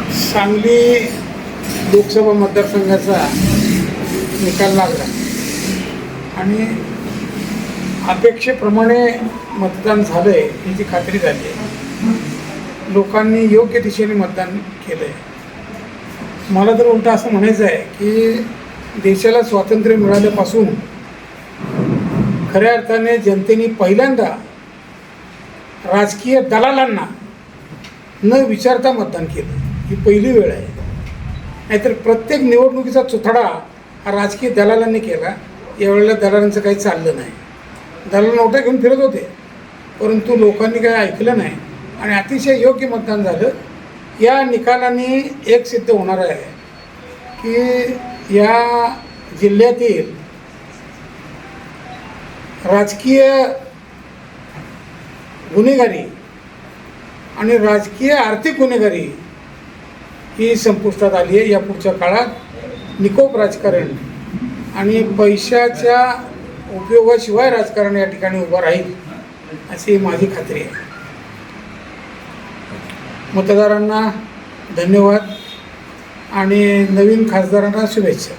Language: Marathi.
सांगली लोकसभा मतदारसंघाचा निकाल लागला. आणि अपेक्षेप्रमाणे मतदान झालं आहे याची खात्री झाली आहे. लोकांनी योग्य दिशेने मतदान केलं आहे मला तर उलटं असं म्हणायचं आहे की देशाला स्वातंत्र्य मिळाल्यापासून खऱ्या अर्थाने जनतेने पहिल्यांदा राजकीय दलालांना न विचारता मतदान केलं. ही पहिली वेळ आहे. नाहीतर प्रत्येक निवडणुकीचा चुथडा हा राजकीय दलालांनी केला. यावेळेला दलालांचं काही चाललं नाही. दलाल नोटा घेऊन फिरत होते. परंतु लोकांनी काही ऐकलं नाही. आणि अतिशय योग्य मतदान झालं. या निकालाने एक सिद्ध होणार आहे की या जिल्ह्यातील राजकीय गुन्हेगारी आणि राजकीय आर्थिक गुन्हेगारी ही संपुष्टात आली आहे. या पुढच्या काळात निकोप राजकारण आणि पैशाच्या उपयोगाशिवाय राजकारण या ठिकाणी उभं राहील अशी माझी खात्री आहे. मतदारांना धन्यवाद आणि नवीन खासदारांना शुभेच्छा.